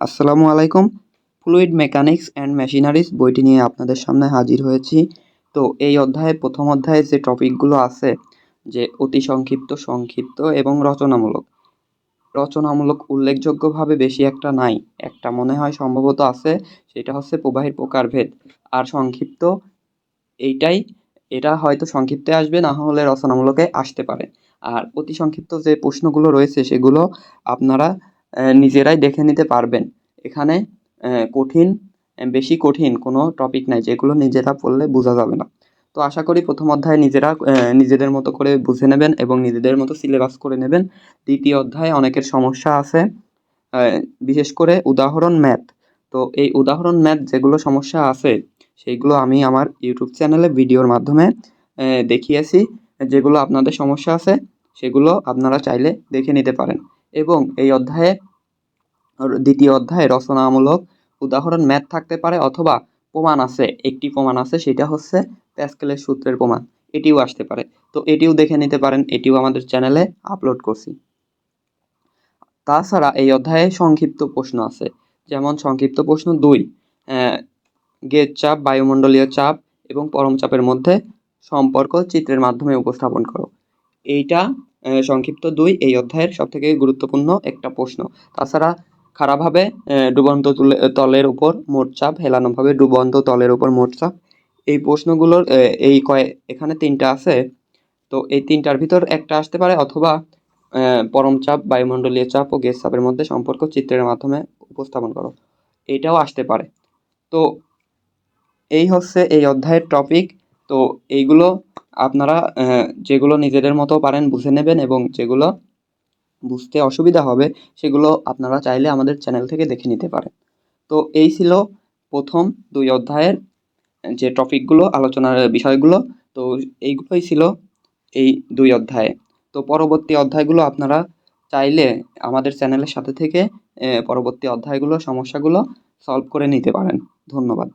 আসসালামু আলাইকুম। Fluid mechanics and machineries বইটি নিয়ে আপনাদের সামনে হাজির হয়েছি। তো এই অধ্যায়ে প্রথম অধ্যায়ে যে টপিকগুলো আছে, যে অতি সংক্ষিপ্ত সংক্ষিপ্ত এবং রচনামূলক। রচনামূলক উল্লেখযোগ্যভাবে বেশি একটা নাই। একটা মনে হয় সম্ভবত আছে, সেটা হচ্ছে প্রবাহের প্রকারভেদ। আর সংক্ষিপ্ত এইটাই, এটা হয়তো সংক্ষিপ্তে আসবে, না হলে রচনামূলকে আসতে পারে। আর অতি সংক্ষিপ্ত যে প্রশ্নগুলো রয়েছে, সেগুলো আপনারা নিজেরাই দেখে নিতে পারবেন। এখানে কঠিন বেশি কঠিন কোনো টপিক নাই, যেগুলো নিজেরা পড়লে বোঝা যাবে না। তো আশা করি প্রথম অধ্যায়ে নিজেরা নিজেদের মতো করে বুঝে নেবেন এবং নিজেদের মতো সিলেবাস করে নেবেন। দ্বিতীয় অধ্যায়ে অনেকের সমস্যা আছে বিশেষ করে উদাহরণ ম্যাথ তো এই উদাহরণ ম্যাথ যেগুলো সমস্যা আছে, সেইগুলো আমি আমার ইউটিউব চ্যানেলে ভিডিওর মাধ্যমে দেখিয়েছি। যেগুলো আপনাদের সমস্যা আছে, সেগুলো আপনারা চাইলে দেখে নিতে পারেন। এবং এই অধ্যায়ে দ্বিতীয় অধ্যায়ে রচনামূলক উদাহরণ ম্যাথ থাকতে পারে অথবা প্রমাণ আছে, একটি প্রমাণ আছে, সেটা হচ্ছে প্যাসকেলের সূত্রের প্রমাণ। এটিও আসতে পারে। তো এটিও দেখে নিতে পারেন, এটিও আমাদের চ্যানেলে আপলোড করছি। তাছাড়া এই অধ্যায়ে সংক্ষিপ্ত প্রশ্ন আছে, যেমন সংক্ষিপ্ত প্রশ্ন দুই গেজ চাপ, বায়ুমণ্ডলীয় চাপ এবং পরম চাপের মধ্যে সম্পর্ক চিত্রের মাধ্যমে উপস্থাপন করো। এইটা সংক্ষিপ্ত দুই, এই অধ্যায়ের সবথেকে গুরুত্বপূর্ণ একটা প্রশ্ন। তাছাড়া খারাপভাবে ডুবন্ত তুলে, তলের উপর মোট চাপ, হেলানোভাবে ডুবন্ত তলের উপর মোট চাপ। এই প্রশ্নগুলোর এই কয়, এখানে তিনটা আছে। তো এই তিনটার ভিতর একটা আসতে পারে, অথবা পরম চাপ, বায়ুমণ্ডলীয় চাপ ও গ্যাস চাপের মধ্যে সম্পর্ক চিত্রের মাধ্যমে উপস্থাপন করো। এটাও আসতে পারে। তো এই হচ্ছে এই অধ্যায়ের টপিক তো এইগুলো আপনারা যেগুলো নিজেদের মতো পারেন বুঝে নেবেন এবং যেগুলো বুঝতে অসুবিধা হবে, সেগুলো আপনারা চাইলে আমাদের চ্যানেল থেকে দেখে নিতে পারেন। তো এই ছিল প্রথম দুই অধ্যায়ের যে টপিকগুলো, আলোচনার বিষয়গুলো। তো এইগুলোই ছিল এই দুই অধ্যায়ে। তো পরবর্তী অধ্যায়গুলো আপনারা চাইলে আমাদের চ্যানেলের সাথে থেকে পরবর্তী অধ্যায়গুলো, সমস্যাগুলো সলভ করে নিতে পারেন। ধন্যবাদ।